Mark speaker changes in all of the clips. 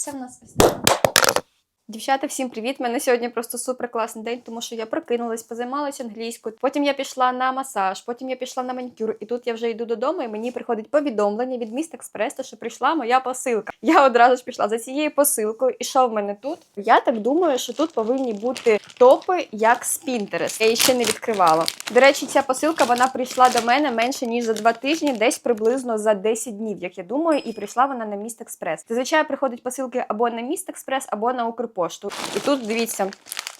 Speaker 1: Це в нас ось така. Дівчата, всім привіт! У мене сьогодні просто супер класний день, тому що я прокинулась, позаймалася англійською. Потім я пішла на масаж, потім я пішла на манікюр, і тут я вже йду додому, і мені приходить повідомлення від міст Експресу, що прийшла моя посилка. Я одразу ж пішла за цією посилкою. І що в мене тут? Я так думаю, що тут повинні бути топи як з Pinterest. Я її ще не відкривала. До речі, ця посилка вона прийшла до мене менше ніж за два тижні, десь приблизно за 10 днів, як я думаю, і прийшла вона на міст Експрес. Зазвичай приходять посилки або на міст Експрес, або на Укрпошту. І тут дивіться.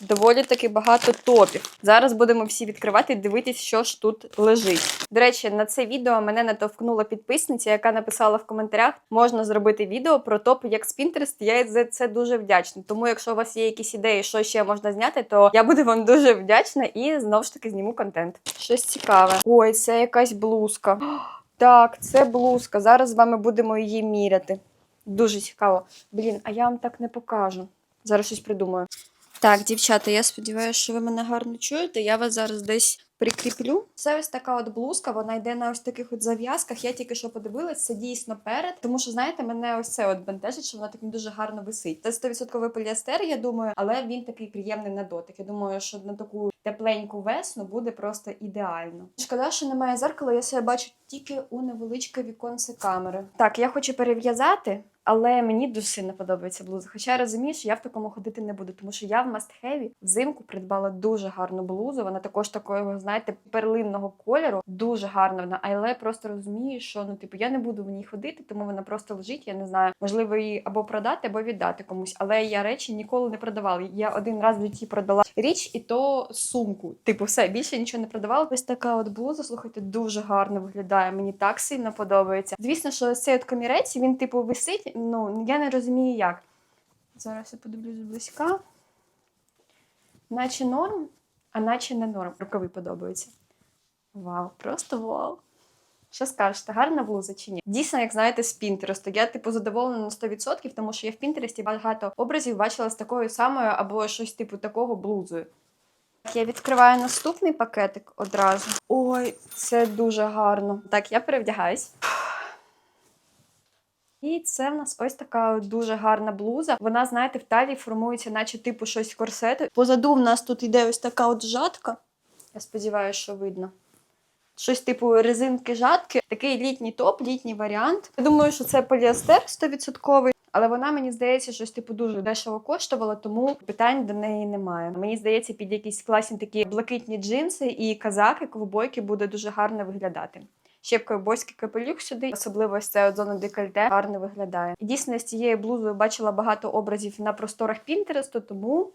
Speaker 1: Доволі таки багато топів. Зараз будемо всі відкривати і дивитись, що ж тут лежить. До речі, на це відео мене натовкнула підписниця, яка написала в коментарях, можна зробити відео про топи як з Pinterest. Я за це дуже вдячна. Тому, якщо у вас є якісь ідеї, що ще можна зняти, то я буду вам дуже вдячна і знову ж таки зніму контент. Щось цікаве. Ой, це якась блузка. Так, це блузка. Зараз з вами будемо її міряти. Дуже цікаво. Блін, а я вам так не покажу. Зараз щось придумаю. Так, дівчата, я сподіваюся, що ви мене гарно чуєте. Я вас зараз десь прикріплю. Це ось така от блузка, вона йде на ось таких от зав'язках. Я тільки що подивилась, це дійсно перед. Тому що, знаєте, мене ось це от бентежить, що вона так дуже гарно висить. Це 100% поліестер, я думаю, але він такий приємний на дотик. Я думаю, що на таку тепленьку весну буде просто ідеально. Шкода, що немає зеркала, я себе бачу тільки у невеличке віконце камери. Так, я хочу перев'язати. Але мені дуже сильно подобається блуза. Хоча я розумію, що я в такому ходити не буду, тому що я в мастхеві взимку придбала дуже гарну блузу. Вона також такого, знаєте, перлинного кольору. Дуже гарна вона. Але просто розумію, що ну, типу, я не буду в ній ходити, тому вона просто лежить. Я не знаю, можливо, її або продати, або віддати комусь. Але я речі ніколи не продавала. Я один раз в житті продала річ, і то сумку. Типу, все більше нічого не продавала. Ось така от блуза, слухайте, дуже гарно виглядає. Мені так сильно подобається. Звісно, що цей от комірець він, типу, висить. Ну я не розумію, як. Зараз я подивлюсь зблизька. Наче норм, а наче не норм. Рукави подобаються. Вау, просто вау. Що скажете, гарна блуза чи ні? Дійсно, як знаєте, з Пінтересту. Я типу задоволена на 100%, тому що я в Пінтересті багато образів бачила з такою самою або щось типу такого блузою. Я відкриваю наступний пакетик одразу. Ой, це дуже гарно. Так, я перевдягаюсь. І це в нас ось така дуже гарна блуза. Вона, знаєте, в талії формується, наче типу щось корсету. Позаду в нас тут йде ось така от жатка. Я сподіваюся, що видно. Щось типу резинки жатки. Такий літній топ, літній варіант. Я думаю, що це поліестер 100%. Але вона, мені здається, щось типу дуже дешево коштувала, тому питань до неї немає. Мені здається, під якісь класні такі блакитні джинси і казаки, ковбойки буде дуже гарно виглядати. Ще ковбойський капелюх сюди, особливо ось ця зона декольте гарно виглядає. І дійсно з цією блузою бачила багато образів на просторах Пінтересту, тому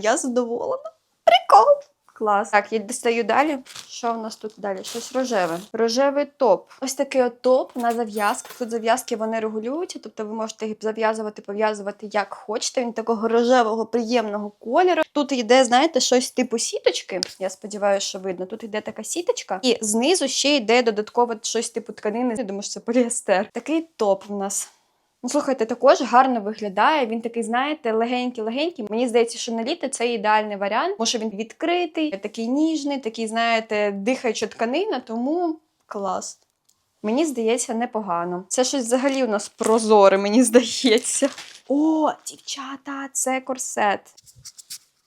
Speaker 1: я задоволена. Прикол! Клас. Так, я дістаю далі. Що в нас тут далі? Щось рожеве. Рожевий топ. Ось такий от топ на зав'язках. Тут зав'язки вони регулюються, тобто ви можете їх зав'язувати, пов'язувати як хочете. Він такого рожевого, приємного кольору. Тут йде, знаєте, щось типу сіточки. Я сподіваюся, що видно. Тут йде така сіточка, і знизу ще йде додатково щось типу тканини. Я думаю, що це поліестер. Такий топ в нас. Ну, слухайте, також гарно виглядає. Він такий, знаєте, легенький-легенький. Мені здається, що на літо це ідеальний варіант, що він відкритий, такий ніжний, такий, знаєте, дихаюча тканина, тому клас. Мені здається, непогано. Це щось взагалі у нас прозоре, мені здається. О, дівчата, це корсет.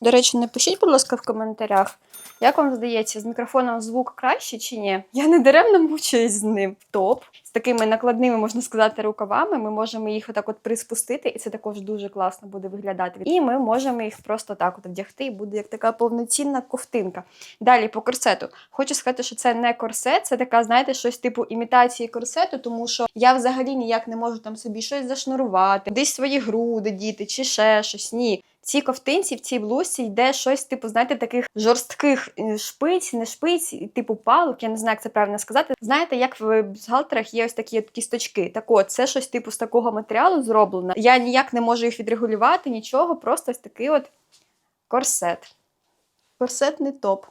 Speaker 1: До речі, напишіть, будь ласка, в коментарях, як вам здається, з мікрофоном звук краще чи ні? Я не даремно мучуюсь з ним. Топ. З такими накладними, можна сказати, рукавами. Ми можемо їх отак от приспустити, і це також дуже класно буде виглядати. І ми можемо їх просто так от вдягти, і буде як така повноцінна ковтинка. Далі по корсету. Хочу сказати, що це не корсет, це така, знаєте, щось типу імітації корсету, тому що я взагалі ніяк не можу там собі щось зашнурувати, десь свої груди діти, чи ще щось. Ні. В цій ковтинці, в цій блузці йде щось, типу, знаєте, таких жорстких е, шпиць, не шпиць, типу палок, я не знаю, як це правильно сказати. Знаєте, як в бюстгальтерах є ось такі кісточки. Так от, це щось типу з такого матеріалу зроблено. Я ніяк не можу їх відрегулювати, нічого, просто ось такий от корсет. Корсетний топ.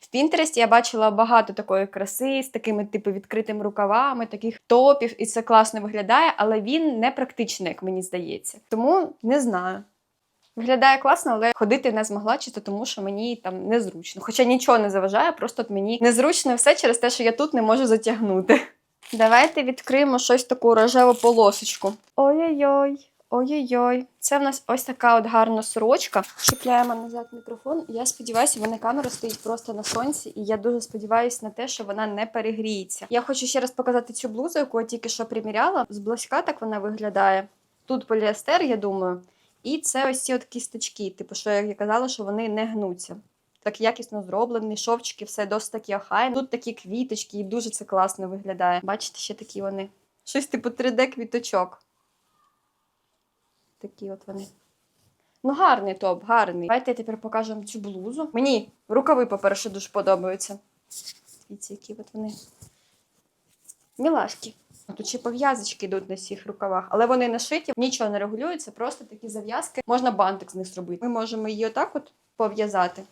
Speaker 1: В Пінтересті я бачила багато такої краси з такими, типу, відкритими рукавами, таких топів, і це класно виглядає, але він не практичний, як мені здається. Тому не знаю. Виглядає класно, але ходити не змогла, чисто тому, що мені там незручно. Хоча нічого не заважає, просто от мені незручно все через те, що я тут не можу затягнути. Давайте відкриємо щось таку рожеву полосочку. Ой-ой-ой, Ой-ой-ой, це в нас ось така от гарна сорочка. Чіпляємо назад мікрофон. Я сподіваюся, вона камера стоїть просто на сонці, і я дуже сподіваюся на те, що вона не перегріється. Я хочу ще раз показати цю блузу, яку я тільки що приміряла. Зблизька так вона виглядає. Тут поліестер, я думаю. І це ось ці от кісточки, типу, що я казала, що вони не гнуться. Так якісно зроблені, шовчики, все досить такі охайні. Тут такі квіточки, і дуже це класно виглядає. Бачите, ще такі вони. Щось типу 3D-квіточок. Такі от вони. Ну, гарний топ, гарний. Давайте я тепер покажу вам цю блузу. Мені рукави, по-перше, дуже подобаються. Дивіться, які от вони. Мілашки. Тут ще пов'язочки йдуть на всіх рукавах, але вони не шиті, нічого не регулюється, просто такі зав'язки. Можна бантик з них зробити. Ми можемо її отак от пов'язати.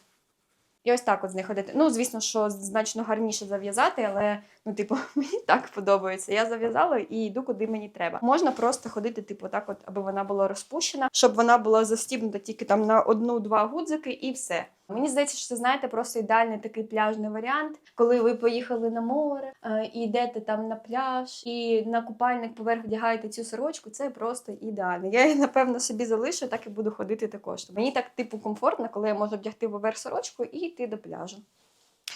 Speaker 1: І ось так от з них ходити. Ну, звісно, що значно гарніше зав'язати, але ну, типу, мені так подобається. Я зав'язала і йду, куди мені треба. Можна просто ходити, типу, так, от, аби вона була розпущена, щоб вона була застібнута тільки там на одну-два гудзики, і все. Мені здається, що це знаєте, просто ідеальний такий пляжний варіант, коли ви поїхали на море е, і йдете там на пляж, і на купальник поверх вдягаєте цю сорочку. Це просто ідеально. Я її напевно собі залишу, так і буду ходити також. Мені так типу комфортно, коли я можу вдягти поверх сорочку і йти до пляжу.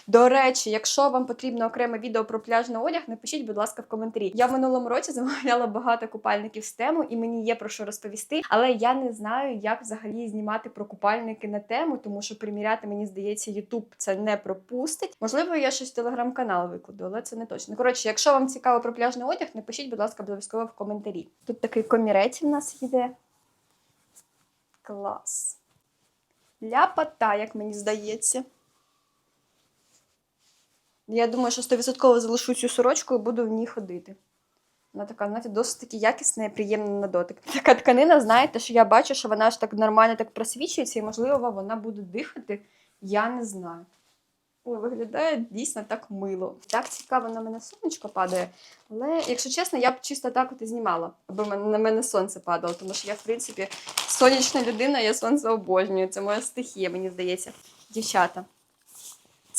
Speaker 1: До речі, якщо вам потрібно окреме відео про пляжний одяг, напишіть, будь ласка, в коментарі. Я в минулому році замовляла багато купальників з тему, і мені є про що розповісти, але я не знаю, як взагалі знімати про купальники на тему, тому що приміряти, мені здається, Ютуб це не пропустить. Можливо, я щось в телеграм-канал викладу, але це не точно. Коротше, якщо вам цікаво про пляжний одяг, напишіть, будь ласка, обов'язково в коментарі. Тут такий комірець в нас йде. Клас. Ляпота, як мені здається. Я думаю, що 100% залишу цю сорочку і буду в ній ходити. Вона така, знаєте, досить таки якісна і приємна на дотик. Така тканина, знаєте, що я бачу, що вона ж так нормально так просвічується, і, можливо, вона буде дихати. Я не знаю. Ой, виглядає дійсно так мило. Так цікаво на мене сонечко падає. Але, якщо чесно, я б чисто так от і знімала, аби на мене сонце падало, тому що я, в принципі, сонячна людина, я сонце обожнюю. Це моя стихія, мені здається. Дівчата.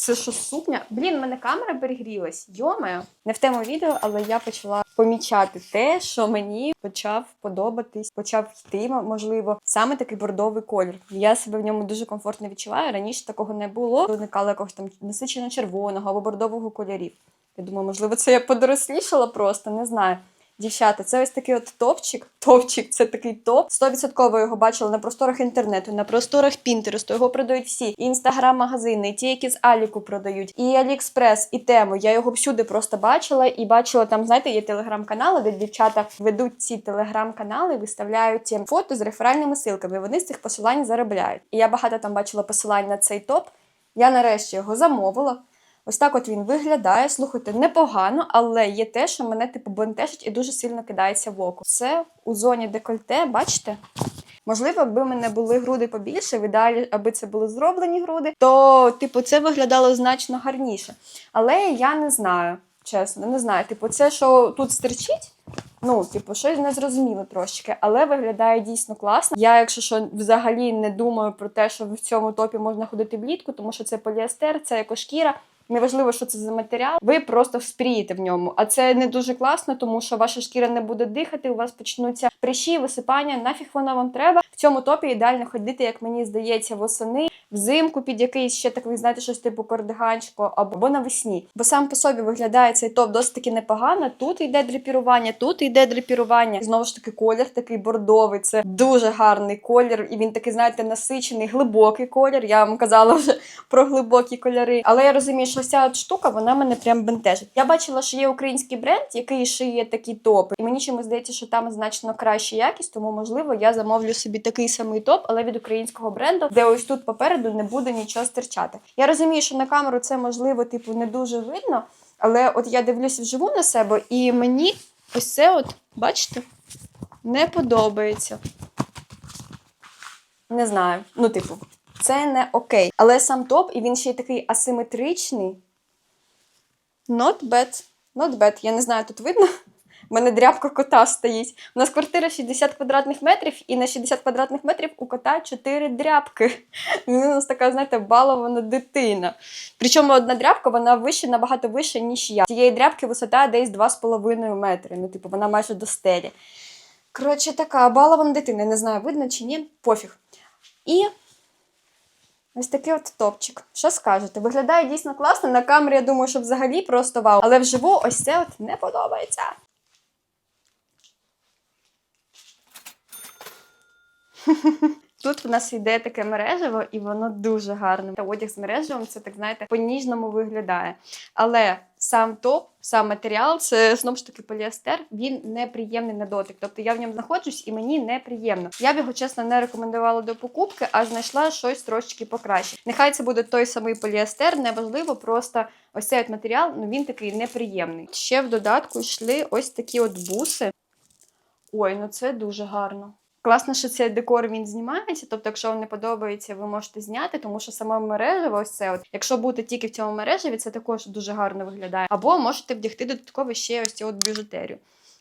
Speaker 1: Це що сукня? Блін, в мене камера перегрілась. Йомаю. Не в тему відео, але я почала помічати те, що мені почав подобатись, почав йти, можливо, саме такий бордовий колір. Я себе в ньому дуже комфортно відчуваю. Раніше такого не було. Уникало якогось там насичено червоного або бордового кольорів. Я думаю, можливо, це я подорослішала просто, не знаю. Дівчата, це ось такий от топчик. Топчик це такий топ. 100% його бачила на просторах інтернету, на просторах Пінтересту. Його продають всі. І інстаграм-магазини, і ті, які з Аліку продають, і Аліекспрес, і тему. Я його всюди просто бачила і бачила там, знаєте, є телеграм-канали, де дівчата ведуть ці телеграм-канали, виставляють фото з реферальними силками. Вони з цих посилань заробляють. І я багато там бачила посилань на цей топ. Я нарешті його замовила. Ось так от він виглядає. Слухайте, непогано, але є те, що мене типу бентежить і дуже сильно кидається в око. Це у зоні декольте, бачите? Можливо, якби в мене були груди побільше, в ідеалі, аби це були зроблені груди, то, типу, це виглядало значно гарніше. Але я не знаю, чесно, не знаю. Типу, це, що тут стерчить, ну, типу, щось незрозуміло трошки, але виглядає дійсно класно. Я, якщо що, взагалі не думаю про те, що в цьому топі можна ходити влітку, тому що це поліестер, це екошкіра. Неважливо, що це за матеріал, ви просто вспрієте в ньому. А це не дуже класно, тому що ваша шкіра не буде дихати, у вас почнуться прищі, висипання. Нафіг воно вам треба. В цьому топі ідеально ходити, як мені здається, восени, взимку під якийсь ще такий, знаєте, щось типу кардиганчику або навесні. Бо сам по собі виглядає цей топ досить таки непогано. Тут йде драпірування, тут йде драпірування. Знову ж таки, колір такий бордовий. Це дуже гарний колір, і він такий, знаєте, насичений, глибокий колір. Я вам казала вже про глибокі кольори. Але я розумію, що вся от штука вона мене прям бентежить. Я бачила, що є український бренд, який шиє такі топи. І мені чомусь здається, що там значно краща якість, тому можливо я замовлю собі такий самий топ, але від українського бренду, де ось тут попереду не буде нічого стирчати. Я розумію, що на камеру це можливо, типу, не дуже видно. Але от я дивлюся вживу на себе, і мені ось це, от, бачите, не подобається. Не знаю. Ну, типу, це не окей. Але сам топ, і він ще й такий асиметричний. Not bad. Not bad. Я не знаю, тут видно. У мене дрябка кота стоїть. У нас квартира 60 квадратних метрів, і на 60 квадратних метрів у кота 4 дрябки. Він у нас така, знаєте, балована дитина. Причому одна дрябка, вона вища, набагато вища, ніж я. Цієї дрябки висота десь 2,5 метри. Ну, типу, вона майже до стелі. Коротше, така балована дитина, не знаю, видно чи ні, пофіг. І ось такий от топчик. Що скажете? Виглядає дійсно класно. На камері я думаю, що взагалі просто вау. Але вживу ось це от не подобається. Тут в нас йде таке мережево, і воно дуже гарне. Та одяг з мережевим це так знаєте, по-ніжному виглядає. Але сам топ, сам матеріал, це знову ж таки поліестер. Він неприємний на дотик. Тобто я в ньому знаходжусь і мені неприємно. Я б його чесно не рекомендувала до покупки, а знайшла щось трошечки покраще. Нехай це буде той самий поліестер, неважливо, просто ось цей от матеріал, ну він такий неприємний. Ще в додатку йшли ось такі от буси. Ой, ну це дуже гарно. Класно, що цей декор він знімається. Тобто, якщо вам не подобається, ви можете зняти, тому що саме мережево, ось це от, якщо бути тільки в цьому мережеві, це також дуже гарно виглядає. Або можете вдягти додатково ще ось цю от біжутерію.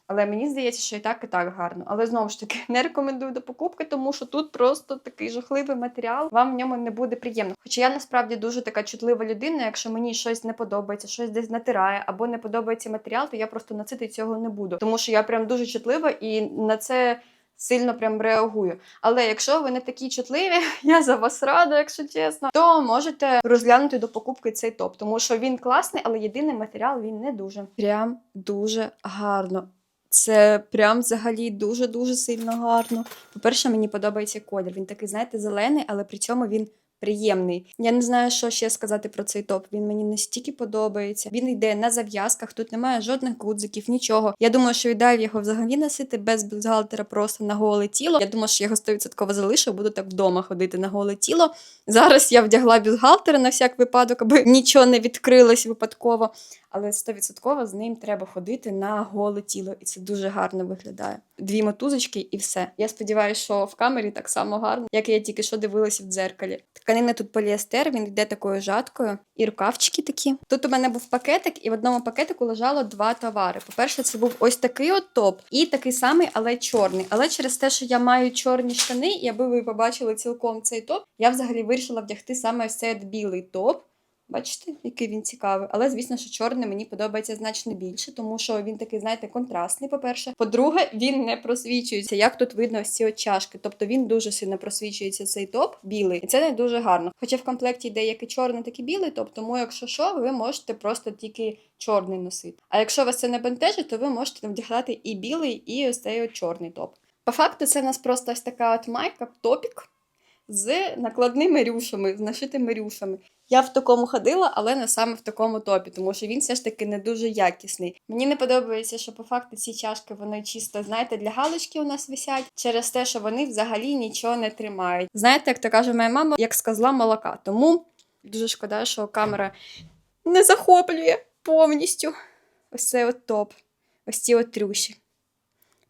Speaker 1: Але мені здається, що і так, і так гарно. Але знову ж таки не рекомендую до покупки, тому що тут просто такий жахливий матеріал, вам в ньому не буде приємно. Хоча я насправді дуже така чутлива людина. Якщо мені щось не подобається, щось десь натирає або не подобається матеріал, то я просто носити цього не буду. Тому що я прям дуже чутлива і на це. Сильно прям реагую. Але якщо ви не такі чутливі, я за вас рада, якщо чесно, то можете розглянути до покупки цей топ, тому що він класний, але єдиний матеріал він не дуже. Прям дуже гарно. Це прям взагалі дуже-дуже сильно гарно. По-перше, мені подобається колір. Він такий, знаєте, зелений, але при цьому він приємний. Я не знаю, що ще сказати про цей топ. Він мені настільки подобається. Він йде на зав'язках, тут немає жодних гудзиків, нічого. Я думаю, що ідеально його взагалі носити без бюстгальтера просто на голе тіло. Я думаю, що я його 100% залишу, буду так вдома ходити на голе тіло. Зараз я вдягла бюстгальтера на всяк випадок, аби нічого не відкрилось випадково. Але 100% з ним треба ходити на голе тіло, і це дуже гарно виглядає. Дві мотузочки і все. Я сподіваюся, що в камері так само гарно, як я тільки що дивилася в дзеркалі. Тканина тут поліестер, він йде такою жаткою, і рукавчики такі. Тут у мене був пакетик, і в одному пакетику лежало два товари. По-перше, це був ось такий от топ, і такий самий, але чорний. Але через те, що я маю чорні штани, і аби ви побачили цілком цей топ, я взагалі вирішила вдягти саме ось цей білий топ. Бачите, який він цікавий. Але, звісно, що чорний мені подобається значно більше, тому що він такий, знаєте, контрастний, по-перше. По-друге, він не просвічується. Як тут видно ось ці чашки. Тобто він дуже сильно просвічується цей топ білий, і це не дуже гарно. Хоча в комплекті йде як і чорний, так і білий топ, тому якщо що, ви можете просто тільки чорний носити. А якщо вас це не бентежить, то ви можете вдягати і білий, і ось цей от чорний топ. По факту, це в нас просто ось така от майка, топік з накладними рюшами, з нашитими рюшами. Я в такому ходила, але не саме в такому топі, тому що він все ж таки не дуже якісний. Мені не подобається, що по факту ці чашки вони чисто, знаєте, для галочки у нас висять через те, що вони взагалі нічого не тримають. Знаєте, як то каже моя мама, як з козла молока. Тому дуже шкода, що камера не захоплює повністю ось цей от топ, ось ці от трюші.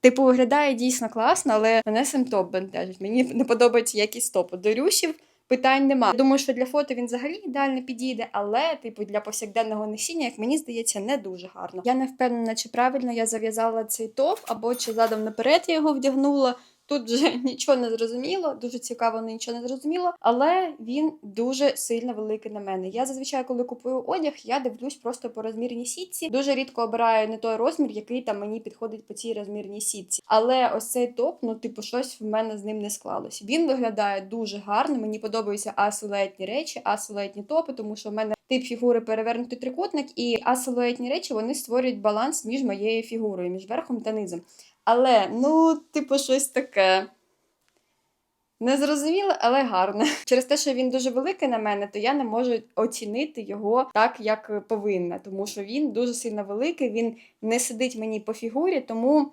Speaker 1: Типу, виглядає дійсно класно, але мене сам топ бентежить. Мені не подобається якість топу. До рюшів питань нема. Думаю, що для фото він взагалі ідеально підійде, але, типу, для повсякденного носіння, як мені здається, не дуже гарно. Я не впевнена, чи правильно я зав'язала цей топ, або чи задом наперед я його вдягнула. Тут вже нічого не зрозуміло, дуже цікаво, але нічого не зрозуміло, але він дуже сильно великий на мене. Я зазвичай, коли купую одяг, я дивлюсь просто по розмірній сітці. Дуже рідко обираю не той розмір, який там мені підходить по цій розмірній сітці. Але ось цей топ, ну типу, щось в мене з ним не склалось. Він виглядає дуже гарно. Мені подобаються асилуетні речі, асилуетні топи, тому що в мене тип фігури перевернутий трикутник, і асилуетні речі вони створюють баланс між моєю фігурою, між верхом та низом. Але, ну, типу, щось таке. Незрозуміле, але гарне. Через те, що він дуже великий на мене, то я не можу оцінити його так, як повинна. Тому що він дуже сильно великий, він не сидить мені по фігурі, тому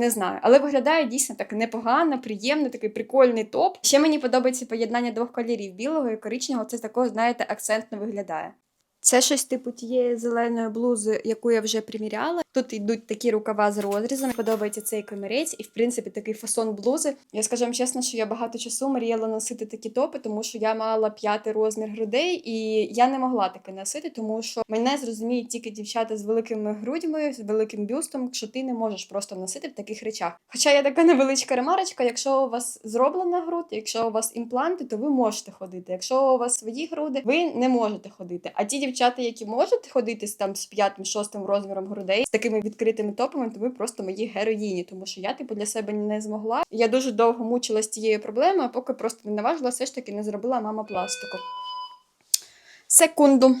Speaker 1: не знаю. Але виглядає дійсно так непогано, приємно, такий прикольний топ. Ще мені подобається поєднання двох кольорів білого і коричневого. Це такого, знаєте, акцентно виглядає. Це щось типу тієї зеленої блузи, яку я вже приміряла. Тут йдуть такі рукава з розрізами. Подобається цей комірець, і в принципі такий фасон блузи. Я скажу вам чесно, що я багато часу мріяла носити такі топи, тому що я мала п'ятий розмір грудей, і я не могла таке носити, тому що мене зрозуміють тільки дівчата з великими грудьми, з великим бюстом, що ти не можеш просто носити в таких речах. Хоча я така невеличка ремарочка, якщо у вас зроблена груд, якщо у вас імпланти, то ви можете ходити. Якщо у вас свої груди, ви не можете ходити. А ті дівчата, які можуть ходити там з п'ятим, шостим розміром грудей, з такими відкритими топами, то ви просто мої героїні, тому що я, типу, для себе не змогла. Я дуже довго мучилась цією проблемою, поки просто не наважила, все ж таки не зробила мама пластику. Секунду.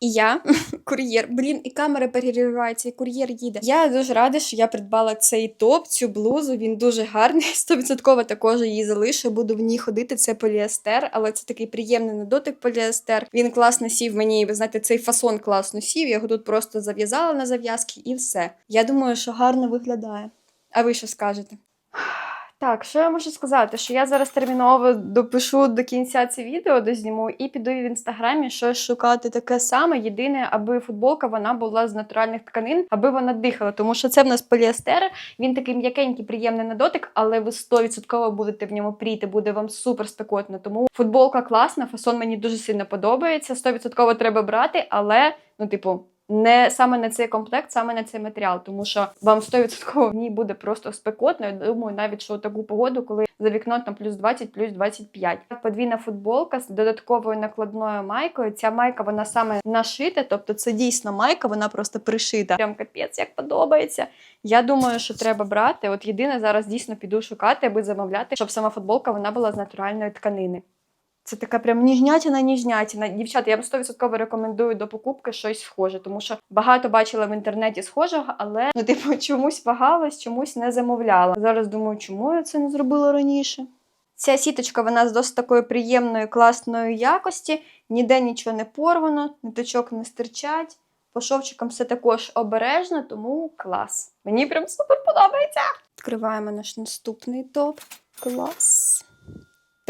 Speaker 1: І я, кур'єр, блін, і камера переривається, і кур'єр їде. Я дуже рада, що я придбала цей топ, цю блузу. Він дуже гарний. 100% також її залишу. Буду в ній ходити. Це поліестер, але це такий приємний на дотик поліестер. Він класно сів мені. Ви знаєте, цей фасон класно сів. Я його тут просто зав'язала на зав'язки і все. Я думаю, що гарно виглядає. А ви що скажете? Так, що я можу сказати? Що я зараз терміново допишу до кінця це відео, дозніму, і піду в інстаграмі щось шукати таке саме. Єдине, аби футболка вона була з натуральних тканин, аби вона дихала. Тому що це в нас поліестер. Він такий м'якенький, приємний на дотик, але ви 100% будете в ньому пріти, буде вам супер спекотно. Тому футболка класна, фасон мені дуже сильно подобається. 100% треба брати, але ну, типу. Не саме на цей комплект, саме на цей матеріал, тому що вам 100% в ній буде просто спекотно. Я думаю, навіть що таку погоду, коли за вікном там плюс 20, плюс 25. Подвійна футболка з додатковою накладною майкою. Ця майка вона саме нашита, тобто це дійсно майка, вона просто пришита. Прям капець, як подобається. Я думаю, що треба брати. От єдине зараз дійсно піду шукати, аби замовляти, щоб сама футболка вона була з натуральної тканини. Це така прям ніжнятіна, ніжнятіна. Дівчата, я вам 100% рекомендую до покупки щось схоже, тому що багато бачила в інтернеті схожого, але ну, типу, чомусь вагалась, чомусь не замовляла. Зараз думаю, чому я це не зробила раніше. Ця сіточка вона з досить такої приємної, класної якості, ніде нічого не порвано, ниточок не стирчать. По шовчикам все також обережно, тому клас. Мені прям супер подобається. Відкриваємо наш наступний топ. Клас.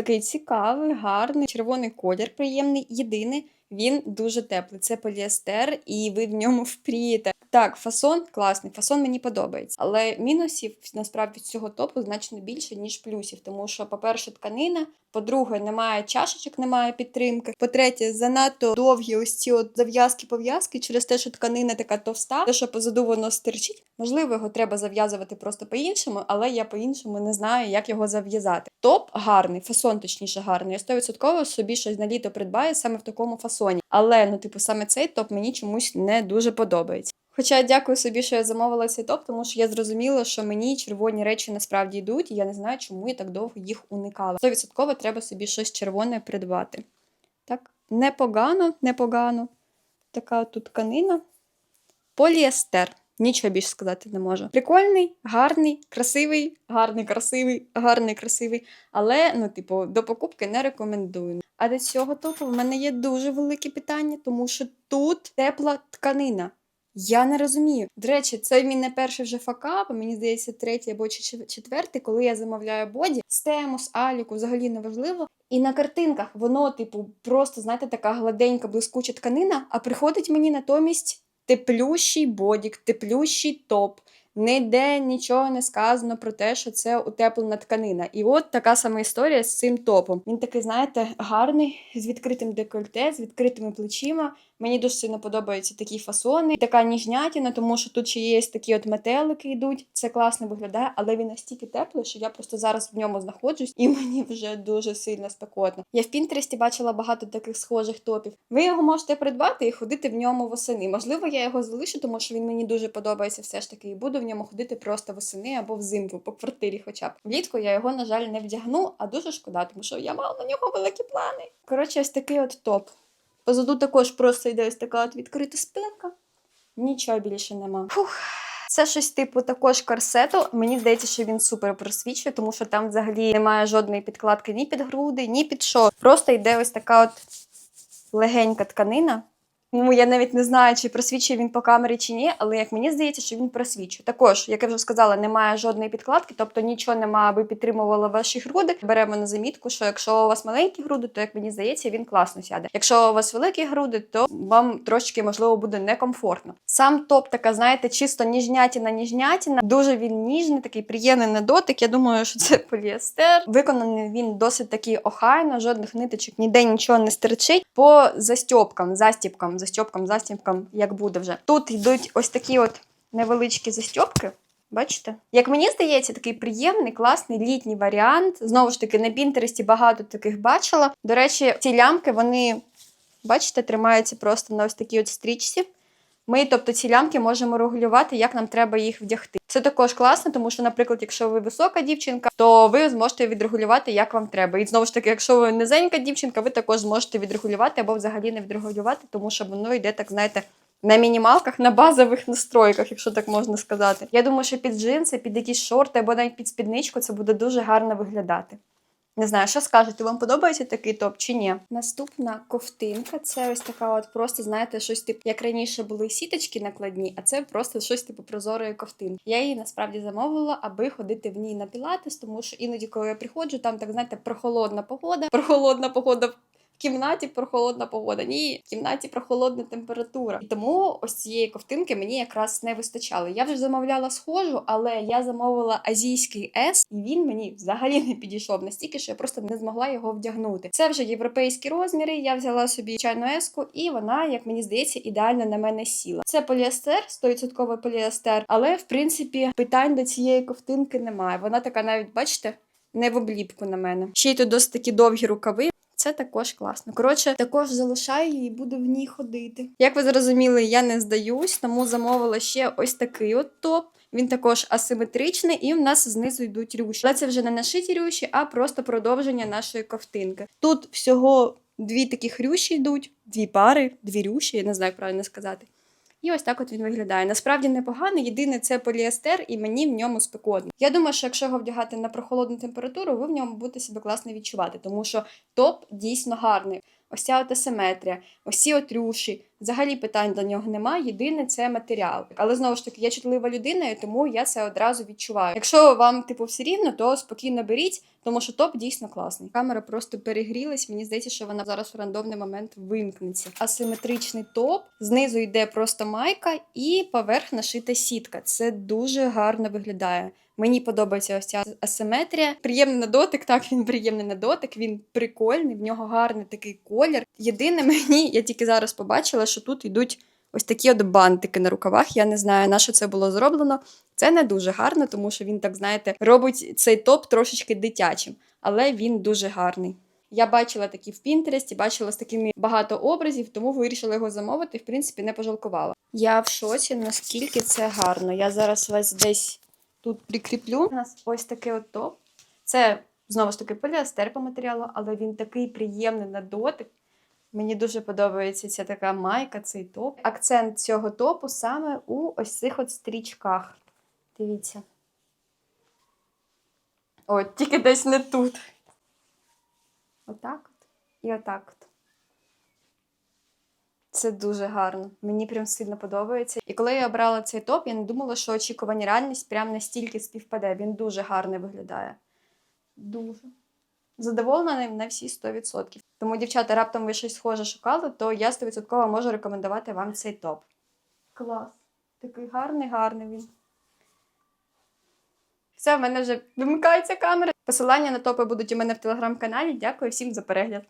Speaker 1: Такий цікавий, гарний, червоний колір приємний. Єдине, він дуже теплий. Це поліестер, і ви в ньому впрієте. Так, фасон класний, фасон мені подобається. Але мінусів насправді цього топу значно більше, ніж плюсів. Тому що, по-перше, тканина, по-друге, немає чашечок, немає підтримки. По-третє, занадто довгі ось ці от зав'язки-пов'язки через те, що тканина така товста, те, що позаду воно стирчить. Можливо, його треба зав'язувати просто по-іншому, але я по-іншому не знаю, як його зав'язати. Топ гарний, фасон точніше гарний. Я 100% собі щось на літо придбаю саме в такому фасоні. Але ну, типу, саме цей топ мені чомусь не дуже подобається. Хоча дякую собі, що я замовила цей топ, тому що я зрозуміла, що мені червоні речі насправді йдуть, і я не знаю, чому я так довго їх уникала. 100% треба собі щось червоне придбати. Так, непогано, непогано. Така тут тканина. Поліестер. Нічого більше сказати не можу. Прикольний, гарний, красивий, гарний, красивий, гарний, красивий. Але, ну, типу, до покупки не рекомендую. А до цього топу в мене є дуже велике питання, тому що тут тепла тканина. Я не розумію. До речі, це мій не перший вже факап, мені здається, третій або четвертий, коли я замовляю боді з тему, з аліку, взагалі неважливо. І на картинках воно, типу, просто, знаєте, така гладенька, блискуча тканина, а приходить мені натомість теплющий бодік, теплющий топ. Ніде нічого не сказано про те, що це утеплена тканина. І от така сама історія з цим топом. Він такий, знаєте, гарний, з відкритим декольте, з відкритими плечима. Мені дуже сильно подобаються такі фасони, така ніжнятіна, тому що тут ще є такі от метелики йдуть. Це класно виглядає, але він настільки теплий, що я просто зараз в ньому знаходжусь, і мені вже дуже сильно спекотно. Я в Пінтересті бачила багато таких схожих топів. Ви його можете придбати і ходити в ньому восени. Можливо, я його залишу, тому що він мені дуже подобається все ж таки, і буду в ньому ходити просто восени або взимку по квартирі, хоча б влітку я його, на жаль, не вдягну, а дуже шкода, тому що я мала на нього великі плани. Коротше, ось такий от топ. Позаду також просто йде ось така от відкрита спинка. Нічого більше нема. Фух. Це щось типу також корсету. Мені здається, що він супер просвічує, тому що там взагалі немає жодної підкладки ні під груди, ні під що. Просто йде ось така от легенька тканина. Ну, я навіть не знаю, чи просвічує він по камері чи ні, але як мені здається, що він просвічує. Також, як я вже сказала, немає жодної підкладки, тобто нічого немає, аби підтримувало ваші груди. Беремо на замітку, що якщо у вас маленькі груди, то як мені здається, він класно сяде. Якщо у вас великі груди, то вам трошки можливо буде некомфортно. Сам топ така, знаєте, чисто ніжнятіна, ніжнятіна. Дуже він ніжний, такий приємний на дотик. Я думаю, що це поліестер. Виконаний він досить такий охайно, жодних ниточок, ніде нічого не стерчить. По застьопкам, застіпкам, застьопкам, застіпкам, як буде вже. Тут йдуть ось такі от невеличкі застьопки. Бачите? Як мені здається, такий приємний, класний літній варіант. Знову ж таки, на Пінтересті багато таких бачила. До речі, ці лямки, вони, бачите, тримаються просто на ось такій от стрічці. Ми, тобто, ці лямки можемо регулювати, як нам треба їх вдягти. Це також класно, тому що, наприклад, якщо ви висока дівчинка, то ви зможете відрегулювати, як вам треба. І знову ж таки, якщо ви низенька дівчинка, ви також зможете відрегулювати або взагалі не відрегулювати, тому що воно йде так, знаєте. На мінімалках, на базових настройках, якщо так можна сказати. Я думаю, що під джинси, під якісь шорти або навіть під спідничку це буде дуже гарно виглядати. Не знаю, що скажете, вам подобається такий топ чи ні? Наступна ковтинка це ось така, от просто знаєте, щось типу, як раніше були сіточки накладні, а це просто щось типу прозорої ковтинки. Я її насправді замовила, аби ходити в ній на пілатес, тому що іноді, коли я приходжу, там так знаєте, прохолодна погода, прохолодна погода. в кімнаті прохолодна погода, ні, в кімнаті прохолодна температура. І тому ось цієї ковтинки мені якраз не вистачало. Я вже замовляла схожу, але я замовила азійський S, і він мені взагалі не підійшов настільки, що я просто не змогла його вдягнути. Це вже європейські розміри. Я взяла собі чайну еску, і вона, як мені здається, ідеально на мене сіла. Це поліестер, 100% поліестер, але в принципі питань до цієї ковтинки немає. Вона така, навіть бачите. Не в обліпку на мене. Ще й тут досить такі довгі рукави. Це також класно. Коротше, також залишаю її і буду в ній ходити. Як ви зрозуміли, я не здаюсь, тому замовила ще ось такий от топ. Він також асиметричний, і в нас знизу йдуть рюші. Але це вже не нашиті рюші, а просто продовження нашої ковтинки. Тут всього дві таких рюші йдуть, дві пари, дві рюші, я не знаю, як правильно сказати. І ось так от він виглядає. Насправді непоганий. Єдине це поліестер, і мені в ньому спекотно. Я думаю, що якщо його вдягати на прохолодну температуру, ви в ньому будете себе класно відчувати, тому що топ дійсно гарний. Ось ця от асиметрія, ось ці от рюші. Взагалі питань до нього немає. Єдине це матеріал. Але знову ж таки, я чутлива людина, і тому я це одразу відчуваю. Якщо вам типу все рівно, то спокійно беріть, тому що топ дійсно класний. Камера просто перегрілась. Мені здається, що вона зараз в рандомний момент вимкнеться. Асиметричний топ, знизу йде просто майка, і поверх нашита сітка. Це дуже гарно виглядає. Мені подобається ось ця асиметрія. Приємний на дотик, так він приємний на дотик, він прикольний, в нього гарний такий колір. Єдине мені, я тільки зараз побачила, що тут йдуть ось такі от бантики на рукавах. Я не знаю, на що це було зроблено. Це не дуже гарно, тому що він, так знаєте, робить цей топ трошечки дитячим, але він дуже гарний. Я бачила такі в Пінтересті, бачила з такими багато образів, тому вирішила його замовити і, в принципі, не пожалкувала. Я в шоці, наскільки це гарно. Я зараз вас десь тут прикріплю. У нас ось такий от топ. Це знову ж таки поліестер по матеріалу, але він такий приємний на дотик. Мені дуже подобається ця така майка, цей топ. Акцент цього топу саме у ось цих от стрічках. Дивіться. От, тільки десь не тут. Отак от і отак от. Це дуже гарно. Мені прям сильно подобається. І коли я обрала цей топ, я не думала, що очікувані реальність прям настільки співпаде. Він дуже гарно виглядає. Дуже. Задоволена ним на всі 100%. Тому, дівчата, раптом ви щось схоже шукали, то я 100% можу рекомендувати вам цей топ. Клас. Такий гарний, гарний він. Все, в мене вже вимикається камера. Посилання на топи будуть у мене в телеграм-каналі. Дякую всім за перегляд.